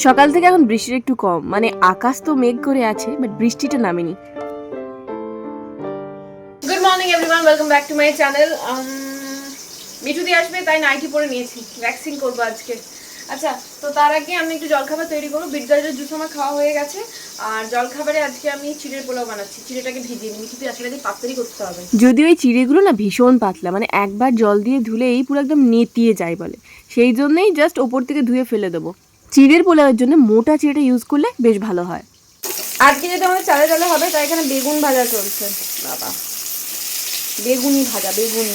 সকাল থেকে এখন বৃষ্টির একটু কম। মানে আকাশ তো মেঘ করে আছে বাট বৃষ্টিটা নামেনি। Good morning everyone welcome back to my channel Mithu দিয়ে আসবে তাই নাইটি পরে নিয়েছি। ভ্যাকসিন করব আজকে। আচ্ছা তো তার আগে আমি একটু জলখাবার তৈরি করব। বিট গাজরের জুস আমার খাওয়া হয়ে গেছে। আর জলখাবারে আজকে আমি চিড়ের পোলাও বানাচ্ছি। চিড়েটাকে ভিজিয়ে নিই। দিয়ে আসলে পাতলি করতে হবে। যদিও এই চিড়েগুলো না ভীষণ পাতলা মানে একবার জল দিয়ে ধুলেই পুরো একদম নেতিয়ে যায় বলে। সেই জন্যই জাস্ট ওপর থেকে ধুয়ে ফেলে দেবো। চিড়ের পোলাওয়ের জন্য মোটা চিড়েটা ইউজ করলে বেশ ভালো হয়। আজকে যেটা আমাদের চালে চালে হবে তাই এখানে বেগুন ভাজা চলছে। বাবা। বেগুনি ভাজা বেগুনি।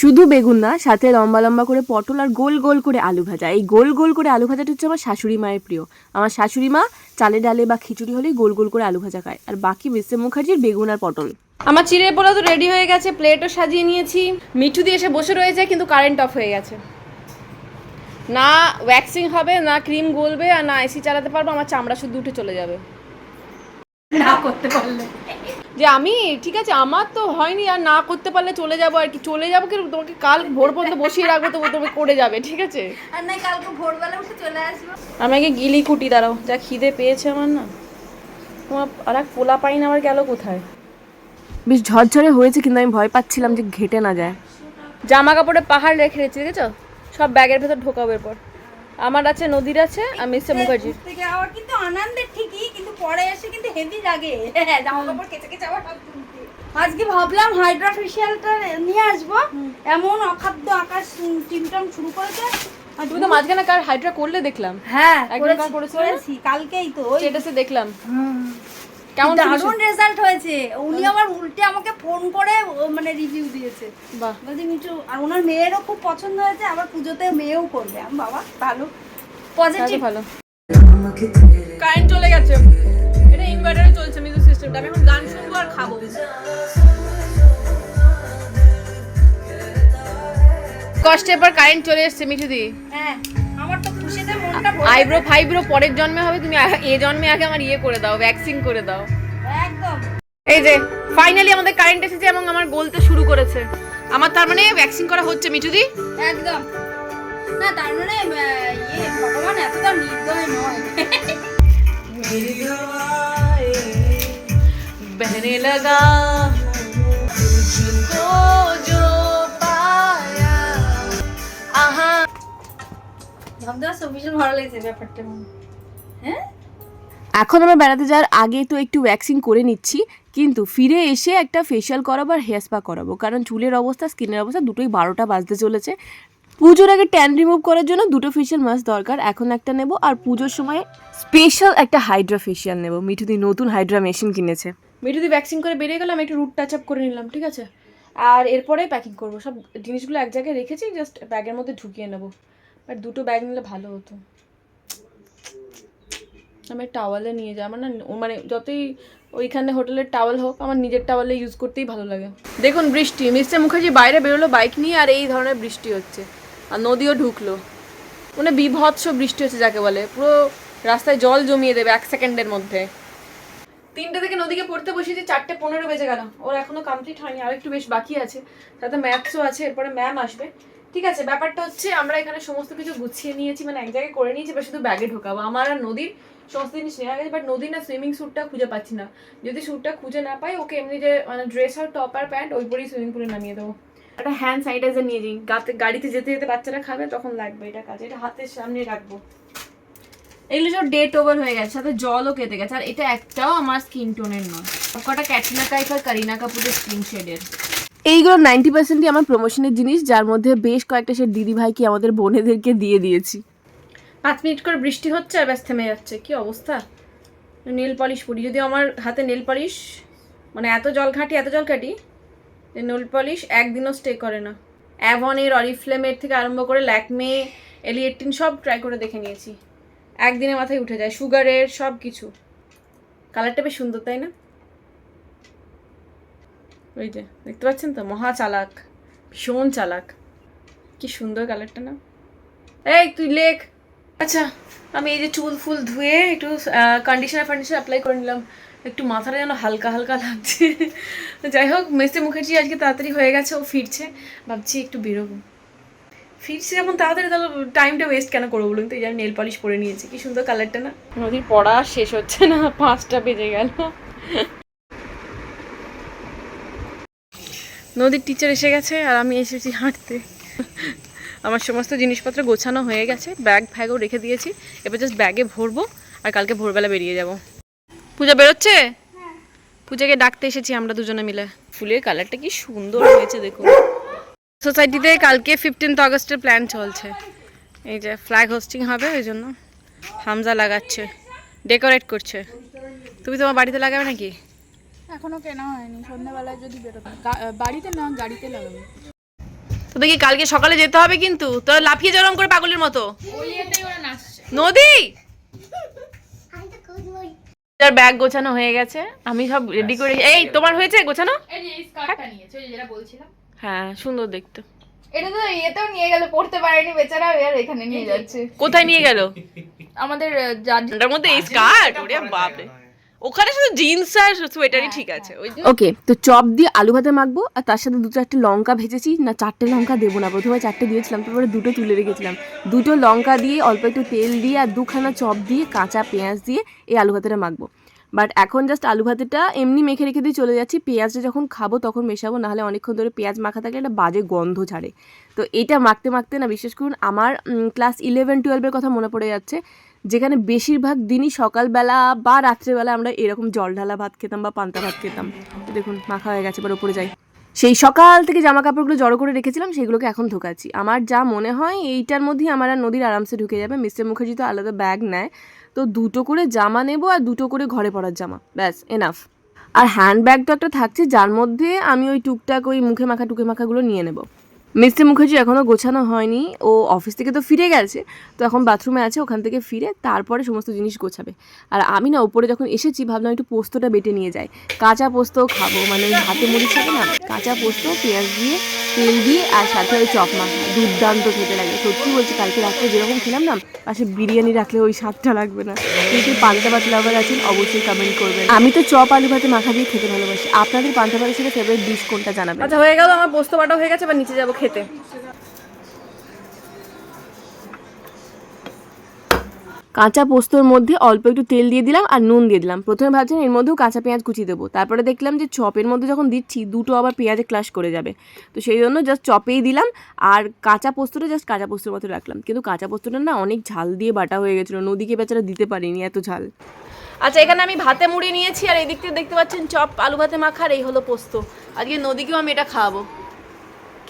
শুধু বেগুন না সাথে লম্বা লম্বা করে পটল আর গোল গোল করে আলু ভাজা। এই গোল গোল করে আলু ভাজাটা হচ্ছে আমার শাশুড়ি মায়ের প্রিয়। আমার শাশুড়ি মা চালে ডালে বা খিচুড়ি হলেই গোল গোল করে আলু ভাজা খায়। আর বাকি মিস্টার মুখার্জির বেগুন আর পটল। আমার চিড়ে পোলা তো রেডি হয়ে গেছে প্লেটও সাজিয়ে নিয়েছি। মিঠু দিয়ে এসে বসে রয়েছে কিন্তু কারেন্ট অফ হয়ে গেছে। না ওয়্যাক্সিং হবে না ক্রিম গলবে আর না এসি চালাতে পারব আমার চামড়া শুধু উঠে চলে যাবে। না করতে পারলে। যে আমি ঠিক আছে আমার তো হয়নি আর না করতে পারলে চলে যাব আর কি। চলে যাব কি তোমাকে কাল ভোর পর্যন্ত বসিয়ে রাখব তো তুমি করে যাবে ঠিক আছে? আর নাই কালকে ভোরবেলা উঠে চলে আসব। আমাকে গিলি কুটি দাঁড়াও যা খিদে পেয়েছে আমার না। তোমার আর এক পোলা পাই না আমার গেল কোথায়? বেশ ঝরঝরে হয়েছে কিন্তু আমি ভয় পাচ্ছিলাম যে ঘেটে না যায়। জামা কাপড়ে পাহাড় রেখে রেখেছি দেখেছ? সব ব্যাগের ভেতর ঢোকাবো এরপর। আমার আছে নদীর আছে আর মিস্টার মুখার্জির। থেকে আবার কিন্তু আনন্দের ঠিকই কিন্তু পরে এসে কিন্তু হেভি লাগে। জামা কাপড় কেচে কেচে আবার আজকে ভাবলাম হাইড্রা ফেশিয়ালটা নিয়ে আসব। এমন অখাদ্য আকাশ টিমটম শুরু করেছে। আর তুমি তো মাঝখানে কার হাইড্রা করলে দেখলাম। হ্যাঁ করেছি, কালকেই তো স্টেটাসে দেখলাম। হুম। কেমন দারুণ রেজাল্ট হয়েছে। উনি আবার উল্টে আমাকে ফোন করে মানে রিভিউ দিয়েছে। বাহ। বলছি মিঠু আর ওনার মেয়েরও খুব পছন্দ হয়েছে আবার পুজোতে মেয়েও করবে। আমি বাবা ভালো। পজিটিভ ভালো। কারেন্ট চলে গেছে। এটা ইনভার্টারে চলছে মিউজিক সিস্টেমটা আমি এখন গান শুনব আর খাব। কষ্টের পর কারেন্ট চলে এসেছে মিঠুদি। হ্যাঁ। আইব্রো ফাইব্রো পরের জন্মে হবে তুমি আ- এ জন্মে আগে আমার ইয়ে করে দাও ভ্যাকসিন করে দাও একদম এই যে ফাইনালি আমাদের কারেন্ট এসেছে এবং আমার গলতে শুরু করেছে আমার তার মানে ভ্যাকসিন করা হচ্ছে মিঠুদি একদম না তার মানে আহ, ইয়ে ভগবান এতটা নির্দয় নয় बहने लगा ভালো লেগেছে ব্যাপারটা আমার। হ্যাঁ। এখন আমরা বেড়াতে যাওয়ার আগে তো একটু ভ্যাকসিন করে নিচ্ছি কিন্তু ফিরে এসে একটা ফেশিয়াল করাবো আর হেয়ার স্পা করাবো কারণ চুলের অবস্থা স্কিনের অবস্থা দুটোই বারোটা বাজতে চলেছে। পুজোর আগে ট্যান রিমুভ করার জন্য দুটো ফেশিয়াল মাস্ক দরকার এখন একটা নেব আর পুজোর সময় স্পেশাল একটা হাইড্রা ফেশিয়াল নেব। মিঠুদি নতুন হাইড্রা মেশিন কিনেছে। মিঠুদি ভ্যাকসিন করে বেরিয়ে গেলাম একটু রুট টাচ আপ করে নিলাম ঠিক আছে? আর এরপরে প্যাকিং করব। সব জিনিসগুলো এক জায়গায় রেখেছি জাস্ট ব্যাগের মধ্যে ঢুকিয়ে নেব। বাট দুটো ব্যাগ নিলে ভালো হতো। আমি টাওয়ালে নিয়ে যাই, আমার না মানে যতই ওইখানে হোটেলের টাওয়াল হোক, আমার নিজের টাওয়ালে ইউজ করতেই ভালো লাগে। দেখুন বৃষ্টি, মিস্টার মুখার্জি বাইরে বেরোলো বাইক নিয়ে আর এই ধরনের বৃষ্টি হচ্ছে। আর নদীও ঢুকলো। মানে বিভৎস বৃষ্টি হচ্ছে যাকে বলে। পুরো রাস্তায় জল জমিয়ে দেবে এক সেকেন্ডের মধ্যে। তিনটে থেকে নদীকে পড়তে বসেছি চারটে পনেরো বেজে গেল। ওর এখনও কমপ্লিট হয়নি, আর একটু বেশ বাকি আছে। তাতে ম্যাথসও আছে, এরপরে ম্যাম আসবে। ঠিক আছে, ব্যাপারটা হচ্ছে আমরা এখানে সমস্ত কিছু গুছিয়ে নিয়েছি মানে এক জায়গায় করে নিয়েছি বা শুধু ব্যাগে ঢোকাবো। আমার আর নদীর সমস্ত জিনিস নেওয়া গেছে বাট নদীর না সুইমিং স্যুটটা খুঁজে পাচ্ছি না। যদি স্যুটটা খুঁজে না পাই, ওকে এমনি যে মানে ড্রেস আর টপ আর প্যান্ট ওই পরেই সুইমিং পুলে নামিয়ে দেবো। একটা হ্যান্ড স্যানিটাইজার নিয়ে যাই গাড়িতে যেতে যেতে বাচ্চারা খাবে, তখন লাগবে এটা কাজে, এটা হাতের সামনে রাখব। এগুলো সব ডেট ওভার হয়ে গেছে, সাথে জলও কেটে গেছে, আর এটা একটাও আমার স্কিন টোনের নয়। কটা ক্যাটরিনা কাইফ আর কারিনা কাপুরের স্কিন শেডের এইগুলো নাইনটি পার্সেন্টই আমার প্রমোশনের জিনিস, যার মধ্যে বেশ কয়েকটা সে দিদি ভাইকে আমাদের বোনেদেরকে দিয়ে দিয়েছি। পাঁচ মিনিট করে বৃষ্টি হচ্ছে আর ব্যাস থেমে যাচ্ছে, কি অবস্থা? নেল পলিশ পরি, যদি আমার হাতে নেল পলিশ মানে এত জল ঘাঁটি এত জল কাটি নেল পলিশ একদিনও স্টে করে না। অ্যাভনের অরিফ্লেমের থেকে আরম্ভ করে ল্যাকমে এলি এইটিন সব ট্রাই করে দেখে নিয়েছি। একদিনের মাথায় উঠে যায় সুগারের সব কিছু কালারটা বেশ সুন্দর, তাই না? ওই যে, দেখতে পাচ্ছেন তো? মহা চালাক, ভীষণ চালাক। কি সুন্দর কালারটা না? এই, তুই লেখ। আচ্ছা আমি এই যে চুল ফুল ধুয়ে একটু কন্ডিশনার ফান্ডিশনার অ্যাপ্লাই করে নিলাম। একটু মাথাটা যেন হালকা হালকা লাগছে। যাই হোক মেসে মুখার্জি আজকে তাড়াতাড়ি হয়ে গেছে, ও ফিরছে। ভাবছি একটু বেরোবো। ফিরছি যখন তাড়াতাড়ি, তাহলে টাইমটা ওয়েস্ট কেন করব বলুন তো? এই জন্য নেল পলিশ পরে নিয়েছি। কি সুন্দর কালারটা না? নদীর পড়া শেষ হচ্ছে না, পাঁচটা বেজে গেল। নদীর টিচার এসে গেছে আর আমি এসেছি হাঁটতে। আমার সমস্ত জিনিসপত্র গোছানো হয়ে গেছে ব্যাগ ফ্যাগও রেখে দিয়েছি। এবার জাস্ট ব্যাগে ভরবো আর কালকে ভোরবেলা বেরিয়ে যাব। পূজা বেরোচ্ছে? পূজাকে ডাকতে এসেছি আমরা দুজনে মিলে। ফুলের কালারটা কি সুন্দর হয়েছে দেখুন। সোসাইটিতে কালকে ফিফটিন্থ আগস্টের প্ল্যান চলছে। এই যে ফ্ল্যাগ হোস্টিং হবে ওই জন্য হামজা লাগাচ্ছে ডেকোরেট করছে। তুমি তোমার বাড়িতে লাগাবে নাকি? এখনও কেনা হয়নি সন্ধ্যাবেলায় যদি বেরোবে বাড়িতে না গাড়িতে লাগাবে। তো দেখি কালকে সকালে যেতে হবে কিন্তু? তোরা লাফিয়ে জরম করে পাগলের মতো। নদী! তার ব্যাগ গোছানো হয়ে গেছে আমি সব রেডি করে এই তোমার হয়েছে গোছানো? এই যে এই স্কার্টটা নিয়েছে ওই যে যেটা বলছিলাম। হ্যাঁ সুন্দর দেখতে। এটা তো ইয়েতেও নিয়ে গেল পড়তে পারেনি বেচারা আর এখানে নিয়ে যাচ্ছে। কোথায় নিয়ে গেল? আমাদের ওটার মধ্যে এই স্কার্ট ওরে বাপরে। ওখানে শুধু জিন্স আর সোয়েটারই ঠিক আছে ওকে তো চপ দিয়ে আলু ভাতে মাখবো আর তার সাথে দু চারটে লঙ্কা ভেজেছি না চারটে লঙ্কা দেবো না প্রথমে চারটে দিয়েছিলাম তারপরে দুটো তুলে রেখেছিলাম। দুটো লঙ্কা দিয়ে অল্প একটু তেল দিয়ে আর দুখানা চপ দিয়ে কাঁচা পেঁয়াজ দিয়ে এই আলু ভাতেটা মাখবো। বাট এখন জাস্ট আলু ভাতেটা এমনি মেখে রেখে দিয়ে চলে যাচ্ছি পেঁয়াজটা যখন খাব তখন মেশাবো নাহলে অনেকক্ষণ ধরে পেঁয়াজ মাখা থাকলে একটা বাজে গন্ধ ছাড়ে। তো এটা মাখতে মাখতে না বিশেষ করুন আমার ক্লাস ইলেভেন টুয়েলভের কথা মনে পড়ে যাচ্ছে। যেখানে বেশিরভাগ দিনই সকালবেলা বা রাত্রেবেলা আমরা এরকম জল ঢালা ভাত খেতাম বা পান্তা ভাত খেতাম। দেখুন, মাখা হয়ে গেছে, এবার ওপরে যাই। সেই সকাল থেকে জামা কাপড়গুলো জড়ো করে রেখেছিলাম, সেগুলোকে এখন ঢোকাচ্ছি আমার যা মনে হয়, এইটার মধ্যেই আমার আর নদীর আরামসে ঢুকে যাবে। মিস্টার মুখার্জি তো আলাদা ব্যাগ নেয়। তো দুটো করে জামা নেব আর দুটো করে ঘরে পরার জামা। ব্যাস এনাফ আর হ্যান্ড ব্যাগ তো একটা থাকছে, যার মধ্যে আমি ওই টুকটাক ওই মুখে মাখা, টুকে মাখাগুলো নিয়ে নেব। মিস্টার মুখার্জি এখনও গোছানো হয়নি। ও অফিস থেকে তো ফিরে গেছে। তো এখন বাথরুমে আছে, ওখান থেকে ফিরে তারপরে সমস্ত জিনিস গোছাবে। আর আমি না উপরে যখন এসেছি, ভাবলাম একটু পোস্তটা বেটে নিয়ে যাই। কাঁচা পোস্তও খাব মানে ওই হাতে মুড়ি সাথে না কাঁচা পোস্ত, পেঁয়াজ দিয়ে, তেল দিয়ে, আর সাথে ওই চপ মাখা। দুর্দান্ত খেতে লাগে। সত্যি বলছি, কালকে রাত্রে যেরকম খেলাম না, পাশে বিরিয়ানি রাখলে ওই স্বাদটা লাগবে না। কিন্তু পান্তা ভাত লাভার আছেন, অবশ্যই কমেন্ট করবেন। আমি তো চপ, আলু ভাতে মাখা দিয়ে খেতে ভালোবাসি। আপনাদের পান্তা ভাতের সাথে ফেভারিট ডিশ কোনটা জানাবেন? আচ্ছা হয়ে গেল, আমার পোস্ত বাটা হয়ে গেছে বা নিচে যাব খেতে। কাঁচা পোস্তর মধ্যে অল্প একটু তেল দিয়ে দিলাম আর নুন দিয়ে দিলাম। প্রথমে ভাবছিলাম এর মধ্যেও কাঁচা পেঁয়াজ কুচি দেবো। তারপরে দেখলাম যে চপের মধ্যে যখন দিচ্ছি দুটো আবার পেঁয়াজে ক্লাশ করে যাবে। তো সেই জন্য জাস্ট চপেই দিলাম আর কাঁচা পোস্তটা জাস্ট কাঁচা পোস্তর মতো রাখলাম। কিন্তু কাঁচা পোস্তটা না অনেক ঝাল দিয়ে বাটা হয়ে গেছিল। নদীকে বেচারা দিতে পারিনি এত ঝাল। আচ্ছা এখানে আমি ভাতে মুড়ি নিয়েছি আর এই দিক থেকে দেখতে পাচ্ছেন চপ আলু ভাতে মাখার এই হলো পোস্ত। আজকে নদীকেও আমি এটা খাওয়াবো।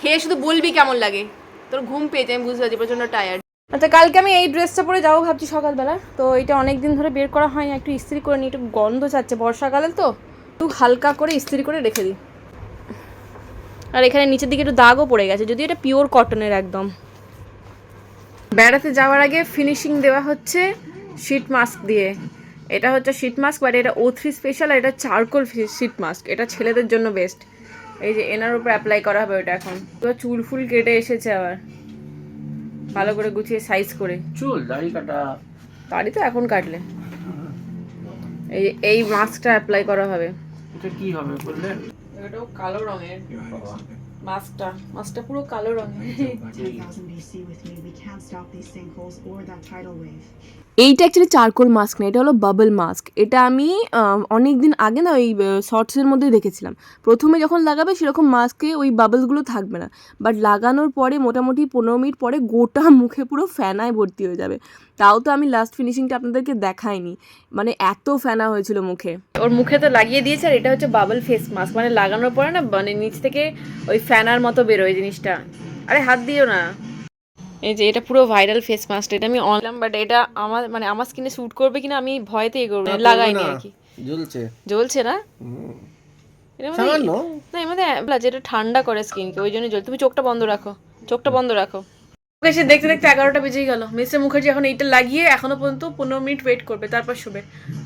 খেয়ে শুধু বলবি কেমন লাগে? তোর ঘুম পেয়েছে, আমি বুঝতে পারছি, প্রচণ্ড টায়ার্ড আচ্ছা কালকে আমি এই ড্রেসটা পরে যাব ভাবছি সকালবেলা। তো এটা অনেক দিন ধরে বের করা হয়নি, একটু ইস্ত্রি করে নিই, একটু গন্ধ চাচ্ছে বর্ষাকালে তো। একটু হালকা করে ইস্ত্রি করে রেখে দিই। আর এখানে নিচের দিকে একটু দাগও পড়ে গেছে যদি এটা পিওর কটনের একদম। বেড়াতে যাওয়ার আগে ফিনিশিং দেওয়া হচ্ছে শীট মাস্ক দিয়ে। এটা হচ্ছে শীট মাস্ক বাট এটা ও থ্রি স্পেশাল আর এটা চারকোল শীট মাস্ক এটা ছেলেদের জন্য বেস্ট এই যে এনার উপর অ্যাপ্লাই করা হবে ওটা এখন। পুরো চুল ফুল কেটে এসেছে আবার। ভালো করে গুছিয়ে সাইজ করে। চুল দাড়ি কাটা। তারই তো এখন কাটলে। এই এই মাস্কটা অ্যাপ্লাই করা হবে। এটা কি হবে বললে এটাও কালো রঙের। মাস্কটা মাস্কটা পুরো কালো রঙের। 10,000 BC with me, we can't stop these sinkholes or that tidal wave. এইটা অ্যাকচুয়ালি চারকোল মাস্ক না এটা হলো বাবল মাস্ক এটা আমি অনেক দিন আগে না ওই শর্টসের মধ্যে দেখেছিলাম। প্রথমে যখন লাগাবে সেরকম মাস্কে ওই বাবলসগুলো থাকবে না। বাট লাগানোর পরে মোটামুটি পনেরো মিনিট পরে গোটা মুখে পুরো ফ্যানায় ভর্তি হয়ে যাবে। তাও তো আমি লাস্ট ফিনিশিংটা আপনাদেরকে দেখাইনি। মানে এত ফ্যানা হয়েছিল মুখে। ওর মুখে তো লাগিয়ে দিয়েছে আর এটা হচ্ছে বাবল ফেস মাস্ক মানে লাগানোর পরে না মানে নিচ থেকে ওই ফ্যানার মতো বেরোয় জিনিসটা। আরে হাত দিও না। এই যে এটা পুরো ভাইরাল ফেস মাস্ক এটা আমি অনলাইন বাট এটা আমার মানে আমার স্কিনে স্যুট করবে কিনা আমি ভয়তে এ করব না, লাগাইনি আর কি। জ্বলছে। জ্বলছে না? এর মধ্যে- সামান্য। না এর মধ্যে যেটা ঠান্ডা করে স্কিনকে ওই জন্য জ্বল তুমি চোখটা বন্ধ রাখো চোখটা বন্ধ রাখো। এসে দেখতে দেখতে এগারোটা বেজেই গেল। মিস্টার মুখার্জি এখন এইটা লাগিয়ে এখনও পর্যন্ত পনেরো মিনিট ওয়েট করবে তারপর শোবে।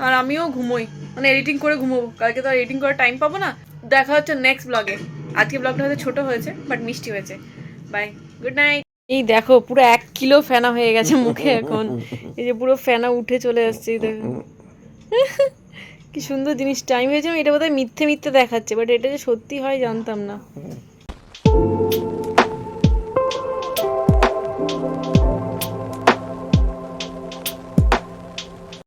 আর আমিও ঘুমোই মানে এডিটিং করে ঘুমোবো। কালকে তো আর এডিটিং করার টাইম পাবো না। দেখা হচ্ছে নেক্সট ব্লগে আজকে ব্লগটা হয়তো ছোট হয়েছে বাট মিষ্টি হয়েছে। বাই গুড নাইট এই দেখো, পুরো এক কিলো ফেনা হয়ে গেছে মুখে এখন। এই যে পুরো ফেনা উঠে চলে আসছে দেখো। কি সুন্দর জিনিসটা আমি ভেবেছিলাম এটা বোধহয় মিথ্যে মিথ্যে দেখাচ্ছে বাট এটা যে সত্যি হয় জানতাম না।